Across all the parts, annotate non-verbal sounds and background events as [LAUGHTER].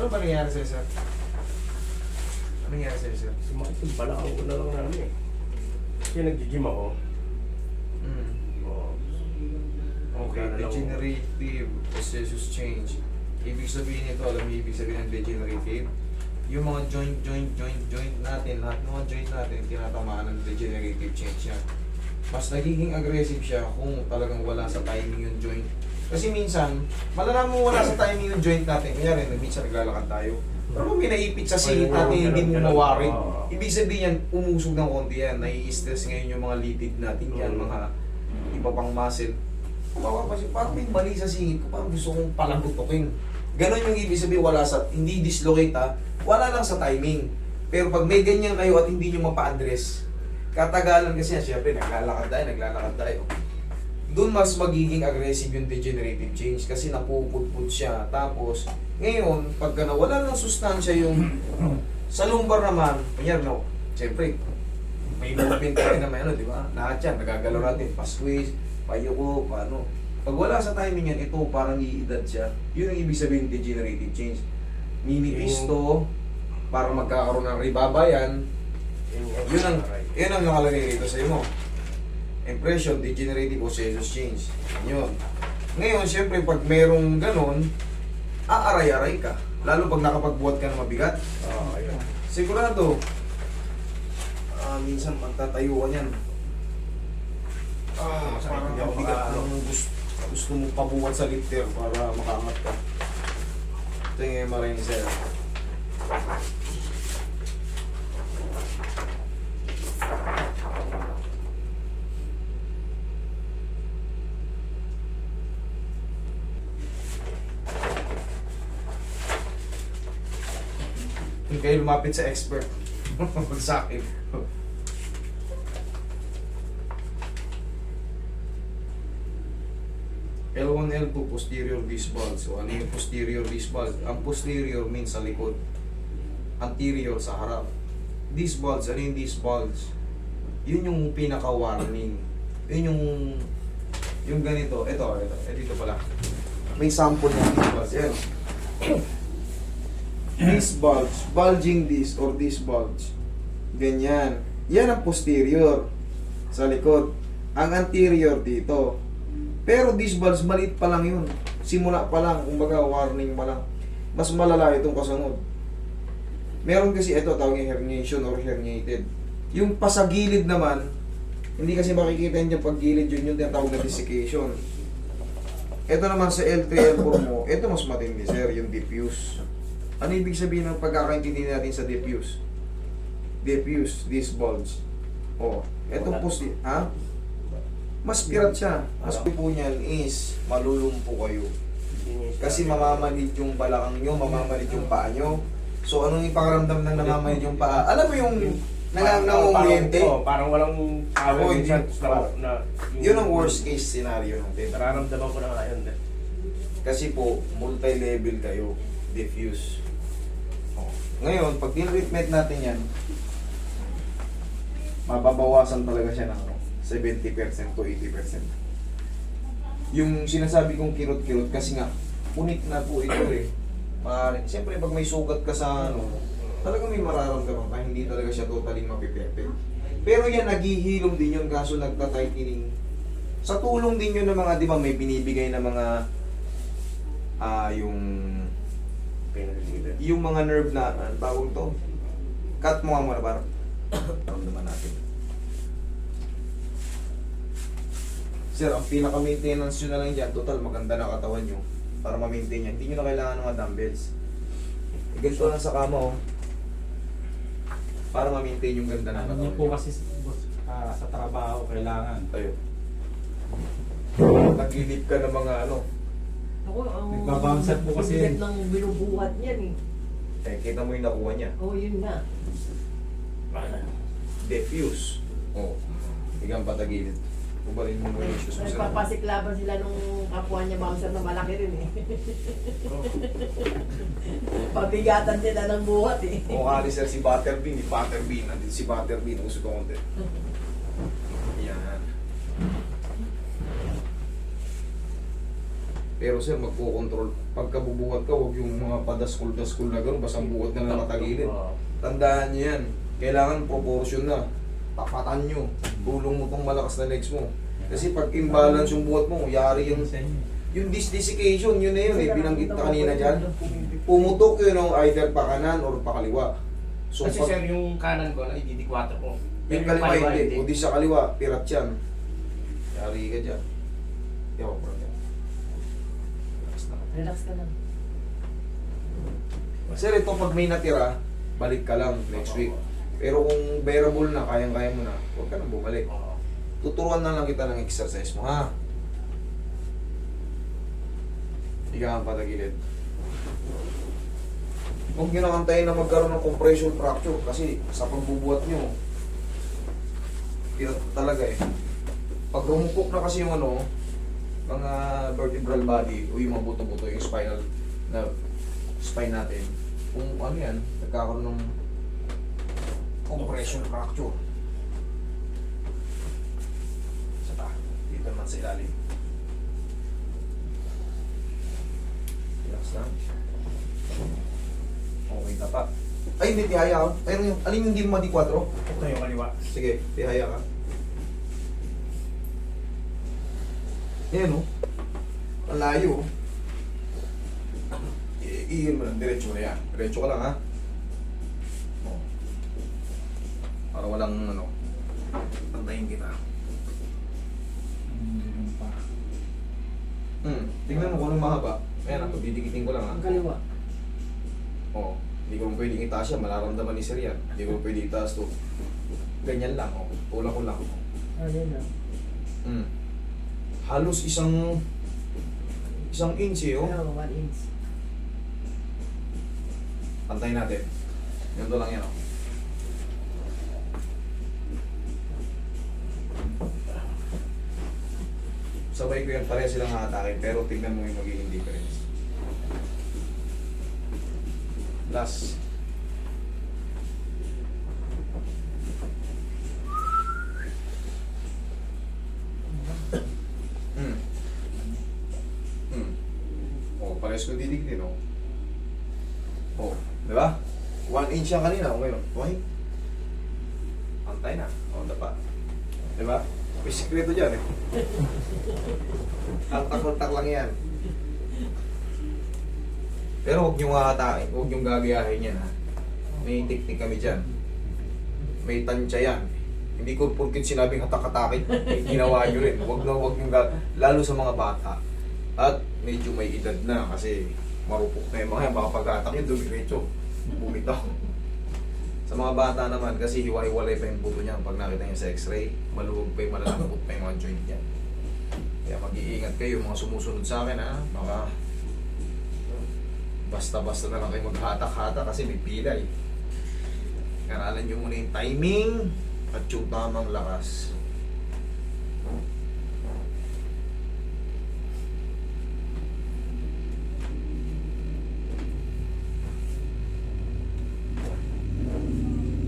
Ano ba nangyari sa'yo, sir? Ano nangyari sa'yo, sir? Sumakit yung balakang ko na lang namin eh. Kasi nag-gym ako. Mm. Oo. Okay, lang- degenerative osseous change. Ibig sabihin nito, alam mo ibig sabihin ng degenerative? Yung mga joint, joint, joint, joint natin, lahat ng mga joint natin, tinatamaan ng degenerative change yan. Mas nagiging aggressive siya kung talagang wala sa timing yung joint. Kasi minsan, malalaman mo wala sa timing yung joint natin. Kunyari, minsan naglalakad tayo. Pero kung may naipit sa singit natin, hindi mo mawari. Ibig sabihin yan, umusog ng konti yan. Nai-stress ngayon yung mga litid natin yan, mga iba pang muscle. Kung mapapansin, parang may mali sa singit ko, parang gusto kong palagutokin. Ganon yung ibig sabihin, wala sa, hindi dislocate ha, wala lang sa timing. Pero pag may ganyan kayo at hindi nyo mapa-address, katagalan kasi yan, syempre naglalakad tayo, naglalakad tayo. Doon mas magiging aggressive yung degenerative change kasi napupudpud siya. Tapos, ngayon, pagka nawala ng sustansya yung [CLEARS THROAT] sa lumbar naman, kunyari no, syempre, may movement tayo na may ano, di ba? Lahat yan, nagagalaw natin, pa-squeeze, payuko, paano. Pag wala sa timing yan, ito parang iidad siya. Yun ang ibig sabihin degenerative change. Minipis to, para magkakaroon ng ribaba yan. Yun ang, yun ang nakalagay rito sa mo. Impression, degenerative osseous change. Yun. Ngayon, syempre, pag merong ganon, aaray-aray ka. Lalo pag nakapagbuhat ka ng mabigat. Oo, ayun. Sigurado, ah minsan magtatayuan yan. Ah, Masakit, parang hindi ako mabigat makaano. ng gusto, gusto mo pabuhat sa lifter para makaangat ka. Ito yung MRI ni Sir. Kayo lumapit sa expert. Huwag [LAUGHS] sa akin. L1, L2, posterior disc. So, ano yung posterior disc? Ang posterior means sa likod. Anterior sa harap. Disc bulge, ano yung disc bulge? Yun yung pinaka-warning. Yun yung yung ganito. Ito, ito. Eh, dito pala. May sample ng disc bulge. Yan. Disc bulge. Bulging disc or disc bulge. Ganyan. Yan ang posterior sa likod. Ang anterior dito. Pero disc bulge, maliit pa lang yun. Simula pa lang, kumbaga warning pa lang. Mas malala itong kasunod. Meron kasi ito, tawag yung herniation or herniated. Yung pasagilid naman, hindi kasi makikita yun yung paggilid yun, yung tinatawag na desiccation. Ito naman sa L3, L4 mo, ito mas matindi sir, yung diffuse. Ano ibig sabihin ng pagkakaintindi natin sa diffuse? Diffuse, disc bulge. Oh, etong post, ha? Mas pirat siya. Mas po niyan is malulumpo kayo. Kasi mamamanid yung balakang nyo, mamamanid yung paa nyo. So anong ipakiramdam ng namamanid yung paa? Alam mo yung Parang- nangangamuyente? parang- oo, Parang walang power Oo, minsan na, na, Yun ang worst case scenario natin. Nararamdaman ko na nga yun. Kasi po, multi-level kayo. Diffuse. Ngayon, pag tinreatment natin yan, mababawasan talaga siya ng ano, 70% to 80%. Yung sinasabi kong kirot-kirot kasi nga, punit na po ito eh. Maaari. Siyempre, pag may sugat ka sa ano, talagang may mararamdaman ka, hindi talaga siya totally mapipepe. Pero yan, naghihilom din yun kaso nagta-tightening. Sa tulong din yun ng mga, di ba, may binibigay na mga, ah, yung, Pinag-isipan. yung mga nerve na, ano tawag to? Cut mo nga muna, parang, naman natin. Sir, ang pinaka-maintenance nyo na lang dyan, total maganda na katawan nyo para ma-maintain yan. Hindi nyo na kailangan ng mga dumbbells. Eh, Ganito lang sa kama, oh. Para ma-maintain yung ganda ng Ano katawan niyo po nyo. kasi boss, ah, sa trabaho kailangan. Tayo. Naglilip ka ng mga ano. Ako, ang Nagbabouncer po kasi bigat yun. ng binubuhat niyan eh. Eh, kita mo yung nakuha niya. Oo, yun na. Diffuse. Oh. Higang patagilid. Ubalin mo mo yung issues mo sir. Nagpapasiklaban sila nung kapwa niya bouncer na malaki rin eh. [LAUGHS] Pabigatan nila ng buhat eh. Mukha ni sir si Butterbean. Ni Butterbean. Nandito si Butterbean. Gusto ko konti. [LAUGHS] Yan. Pero sir, magpo-control. Pagka bubuhat ka, huwag yung mga padaskul-daskul na gano'n, basta ang buhat na nakatagilid. Oo. Tandaan nyo yan. Kailangan proportion na. Tapatan nyo. Tulong mo tong malakas na legs mo. Kasi pag imbalance yung buhat mo, yari yung, yung disdesiccation, yun na yun eh. Binanggit na kanina dyan. Pumutok yun ng either pa kanan or pa kaliwa. So, Kasi pag sir, yung kanan ko, nakikidikwato ko. yung kaliwa hindi, o di sa kaliwa, pirat yan. Yari ka dyan. Yaw, bro. Relax ka lang. Sir, ito pag may natira, balik ka lang next week. Pero kung bearable na, kayang-kaya mo na, huwag ka nang bumalik. Tuturuan na lang kita ng exercise mo, ha? Higa ang patagilid. Huwag nyo na kantayin na magkaroon ng compression fracture kasi sa pagbubuhat nyo, hirap talaga eh. Pag rumupok na kasi yung ano, mga vertebral body o yung mga buto-buto, yung spinal na spine natin, kung ano yan, nagkakaroon ng compression fracture. Sa ta, dito naman sa ilalim. Relax lang. Okay, tapa. Ay, hindi, tihaya ka. Ayun yung, alin yung hindi mo madi 4? Ito yung kaliwa. Sige, tihaya ka. Ayan o. Ang layo. oh. I- Iyon mo lang, diretso na yan. Diretso ka lang ha. O. Para walang ano. Pantayin kita. Mm. Hmm. Tingnan mo kung anong mahaba. Ayan ako, didikitin ko lang ha. Ang kaliwa. Oo. Hindi ko pwedeng itaas yan. Malaramdaman ni Sir yan. Hindi ko pwedeng itaas to. Ganyan lang. Oh. Tulak ko lang. Ah, yun na. Hmm. Halos isang isang inch eh. Oh. Ano, one inch. Pantayin natin. Ganito lang yan. Oh. Sabay ko yan. Pareha silang haatakin. Pero tingnan mo yung magiging difference. Last. Hmm. Hmm. Oh, parehas ko didiktin, oh. Oh, di ba? Yan kanina, oh, ngayon. Okay? Antay na. Oh, dapa. Di ba? May sikreto dyan, eh. Altak-altak lang yan. Pero huwag niyong hahatain, huwag niyong gagayahin yan, ha. May teknik kami dyan. May tansya yan. Hindi ko porkit sinabing hatak-hatakin, eh, ginawa niyo rin. Huwag na huwag niyong lalo sa mga bata. At medyo may edad na kasi marupok na yung mga yan. Baka pag-atak yun, dumiretso. Bumitaw. Sa mga bata naman, kasi hiwa-hiwalay pa yung buto niya pag nakita niya sa x-ray, maluwag pa yung malalambot pa yung mga joint niya. Kaya mag-iingat kayo mga sumusunod sa akin ha. Baka basta-basta na lang kayo maghatak-hatak kasi may pila eh. Karalan nyo muna yung timing at yung tamang lakas.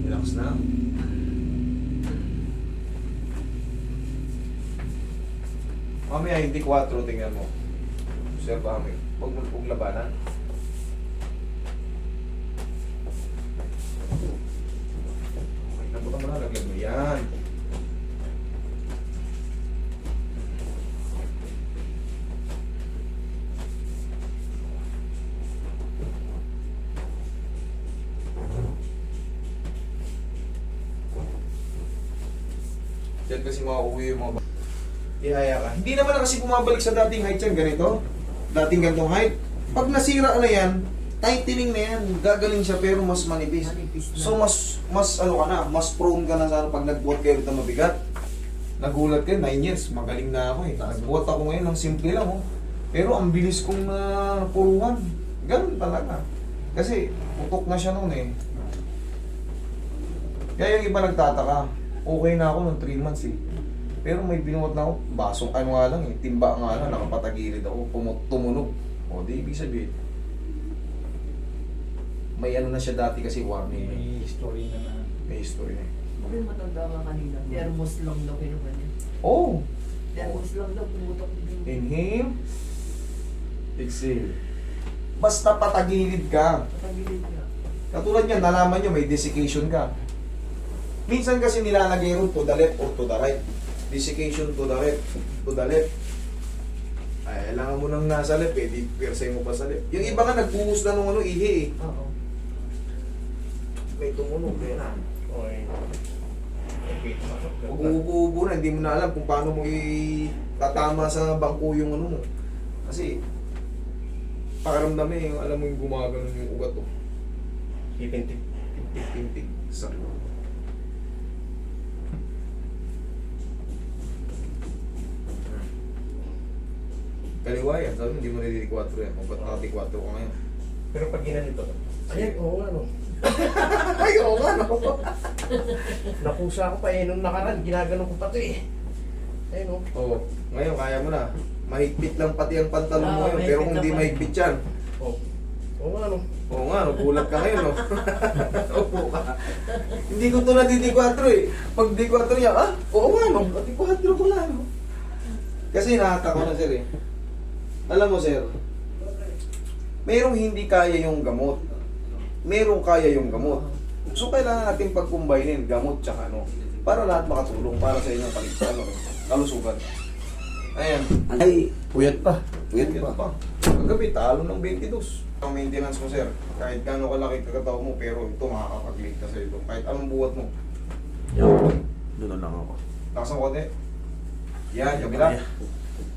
Relax na. Mamaya hindi 4, tingnan mo. Sir, kami. Huwag mo huwag labanan. Okay, nabutan mo na, laglag mo. Yan. Diyan kasi makauwi yung mga Ihaya ka. Hindi naman na kasi bumabalik sa dating height yan, ganito. Dating gantong height. Pag nasira na yan, tightening na yan. Gagaling siya pero mas manipis. Manipis na. So mas mas ano ka na, mas prone ka na sa pag nagbuhat kayo ng mabigat. Nagulat ka, 9 years, magaling na ako eh. Nagbuhat ako ngayon ng simple lang oh. Pero ang bilis kong na puruhan. Ganun talaga. Kasi putok na siya noon eh. Kaya yung iba nagtataka, okay na ako nung 3 months eh. Pero may binuhat na ako, basong ano nga lang eh, timba nga lang, nakapatagilid ako, pumut tumunog. O di ibig sabihin, may ano na siya dati kasi warning eh. May history na na. May history na eh. Hindi matanda nga kanina. Thermos lang daw kinuha niya. Oh! Thermos lang daw pumutok din. Inhale. Exhale. Basta patagilid ka. Patagilid ka. Katulad yan, nalaman nyo, may desiccation ka. Minsan kasi nilalagay ron to the left or to the right. Desiccation to the left, to the left. Ay, kailangan mo nang nasa left eh, di persay mo pa sa left. Yung iba nga nagbuhos na nung ano, ihi eh. Oo. May tumunog eh na. Okay. Mo ubo-ubo na, hindi mo na alam kung paano mo itatama sa bangko yung ano mo. Kasi, pakaramdam eh, yung alam mo yung gumagano yung ugat to. Pipintik. Pintig-pintig. Sakit. Kaliwa yan, sabi mo, hindi mo nalili 4 yan. Kung ba't nakati 4 ka ngayon? Pero pag ginanito, ayan, oo nga no. Ay, oo nga, no? [LAUGHS] [LAUGHS] Nakusa ko pa eh, nung nakaraan, ginagano ko pa to eh. Ayun oh. Oo, ngayon kaya mo na. Mahigpit lang pati ang pantalon mo Oo, ngayon, pero mahigpit kung di na pa. mahigpit yan, Oh. Oo nga no. Oo nga, no, gulat ka ngayon, no? [LAUGHS] Opo ka. Hindi ko to na di 4 eh. Pag di 4 niya, ah, oo nga, no? Di 4 ko lang, no? Kasi nakaka ko na, sir, eh. Alam mo, sir, merong hindi kaya yung gamot. Merong kaya yung gamot. So, kailangan natin pag-combine gamot tsaka ano, para lahat makatulong para sa inyong kaligtasan, ano, kalusugan. Ayan. Ay, puyat pa. Puyat Yan pa. pa. Kagabi, talo ng 22. Ang maintenance mo, sir, kahit gaano kalaki kagataw mo, pero ito makakapag-late ka sa ito. Kahit anong buhat mo. Yan. Doon lang ako. Lakas ng konti. Yan, kabila.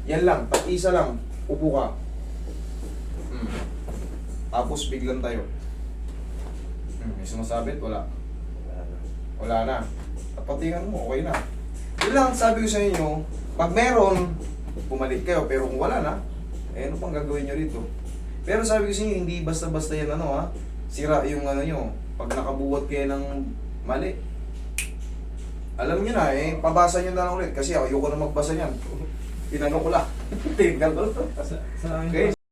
Yan lang, isa lang, upo ka. Hmm. Tapos biglan tayo. Hmm, may sumasabit, wala. Wala na. Tapatingan mo, okay na. Yun lang, sabi ko sa inyo, pag meron, bumalik kayo. Pero kung wala na, eh ano pang gagawin nyo rito? Pero sabi ko sa inyo, hindi basta-basta yan ano ha. Sira yung ano nyo. Pag nakabuhat kayo ng mali. Alam nyo na eh, pabasa nyo na lang ulit. Kasi ayoko na magbasa niyan. [LAUGHS] Tinanong ko lang. Tingnan ko. Sa, sa akin Okay,